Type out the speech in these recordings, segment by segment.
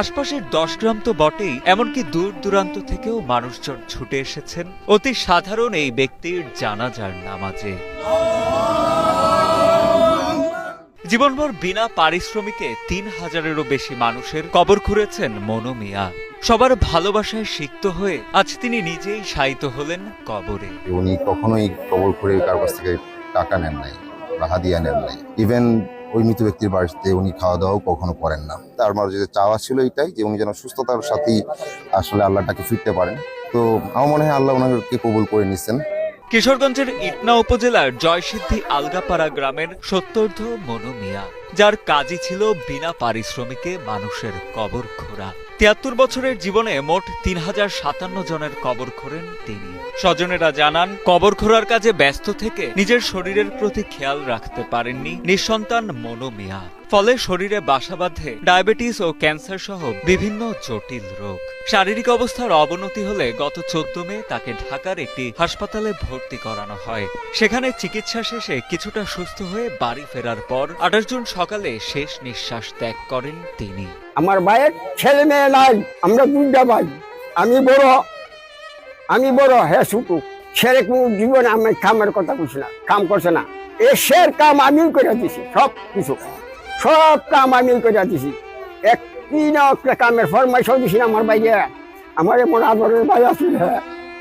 আশপাশের দশ গ্রাম তো বটেই, এমনকি দূর দূরান্ত থেকেও মানুষজন ছুটে এসেছেন। অতি সাধারণ এই ব্যক্তির জানাজার নামাজে। জীবনভর বিনা পারিশ্রমিকে তিন হাজারেরও বেশি মানুষের কবর খুঁড়েছেন মনু মিয়া। সবার ভালোবাসায় সিক্ত হয়ে আজ তিনি নিজেই শায়িত হলেন কবরে। উনি কখনোই কবর করে কার কাছ থেকে টাকা নেন নাই বা হাদিয়া নেন নাই। ইভেন ওই মৃত ব্যক্তির বাড়িতে উনি খাওয়া দাওয়াও কখনো করেন না। তার মাঝে যে চাওয়া ছিল এটাই যে উনি যেন সুস্থতার সাথেই আসলে আল্লাহটাকে ফিরতে পারেন। তো আমার মনে হয় আল্লাহ ওনাকে কবুল করে নিচ্ছেন কিশোরগঞ্জের ইটনা উপজেলার জয়সিদ্ধি আলগাপাড়া গ্রামের সত্তর্ধ মনু মিয়া। যার কাজই ছিল বিনা পারিশ্রমিকে মানুষের কবর খোঁড়া। তিয়াত্তর বছরের জীবনে মোট তিন হাজার সাতান্ন জনের কবর খোঁড়েন তিনি। স্বজনেরা জানান, কবর খোঁড়ার কাজে ব্যস্ত থেকে নিজের শরীরের প্রতি খেয়াল রাখতে পারেননি নিঃসন্তান মনু মিয়া। ফলে শরীরে বাসা বাঁধে ডায়াবেটিস ও ক্যান্সার সহ বিভিন্ন জটিল রোগ। শারীরিক অবস্থার অবনতি হলে গত চোদ্দ মে তাকে ঢাকার একটি হাসপাতালে ভর্তি করানো হয়। সেখানে চিকিৎসা শেষে কিছুটা সুস্থ হয়ে বাড়ি ফেরার পর আঠাশ জুন সকালে শেষ নিঃশ্বাস ত্যাগ করেন তিনি। আমার ভাইয়ের ছেলে মেয়ে নাই, আমরা দুইটা ভাই। আমি বড় আমি বড় হে শুটু ছেলে কোনো জীবনে আমি কামের কথা বলছি না, কাম করছে না। এ শের কাম আমি করে দিছি, সব কিছু। সব কাম আমি করে দিছি। এক তিন একটা কামের ফরমাইশও দিছি না আমার বাইরে আমার এমন আদরের ভাই আছিল হ্যাঁ।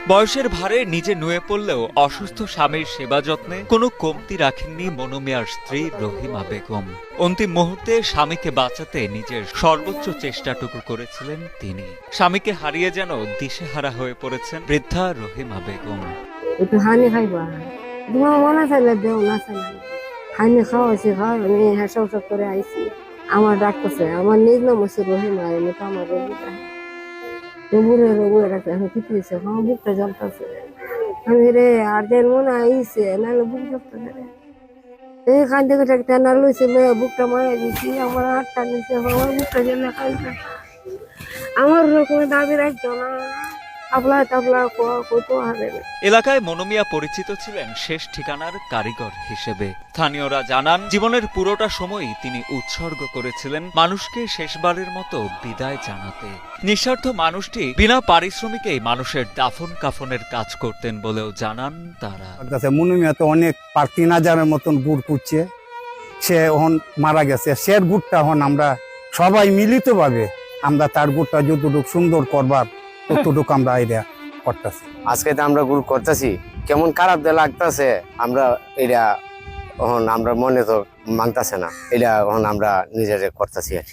বয়সের ভারে নিজে নুয়ে পড়লেও অসুস্থ স্বামীর সেবা যত্নে কোনো কমতি রাখেননি মনুমিয়ার স্ত্রী রহিমা বেগম। অন্তিম মুহূর্তে স্বামীকে বাঁচাতে নিজের সর্বোচ্চ চেষ্টাটুকু করেছিলেন তিনি। স্বামীকে হারিয়ে যেন দিশেহারা হয়ে পড়েছেন বৃদ্ধা রহিমা বেগম। আইছি। আমার ডাকতেছে আমার নিজ নাম হচ্ছে রহিমা, আমি তো আমার রোগীটা বুড়ে রোগে রাখতে আমি কি হয়েছে আমার বুকটা জ্বলতেছে। আমি রে, আর যেন মনে আইছে, নাহলে বুক জ্বলতেছে রে এইখান থেকে একটা না লইছে লয়ে বুকটা মারা দিছি আমার হাতটা নিছে আমার বুকটা জ্বলে খাইছে। আমার রকমের দাবি রাখতো না। আপলা তাবলা কোয়া কত হবে এলাকায় মনোমিয়া পরিচিত ছিলেন শেষ ঠিকানার কারিগর হিসেবে। স্থানীয়রা জানান জীবনের পুরোটা সময়ই তিনি উৎসর্গ করেছিলেন মানুষকে শেষবারের মতো বিদায় জানাতে। নিঃস্বার্থ মানুষটি বিনা পারিশ্রমিকেই মানুষের দাফন কাফনের কাজ করতেন বলেও জানান তারা। কাছে মনুমিয়া তো অনেক পার তিন হাজারের মতন গুড় করছে সে এখন মারা গেছে। সে গুড়টা এখন আমরা সবাই মিলিতভাবে আমরা তার গুড়টা যতটুকু সুন্দর করবার ততটুকু আমরা এটা করতেছি। আজকে তো আমরা গ্রুপ করতেছি, কেমন খারাপ দিয়ে লাগতেছে, আমরা এটা এখন আমরা মনে তো মানতেছে না। এটা এখন আমরা নিজেরা করতেছি আর কি।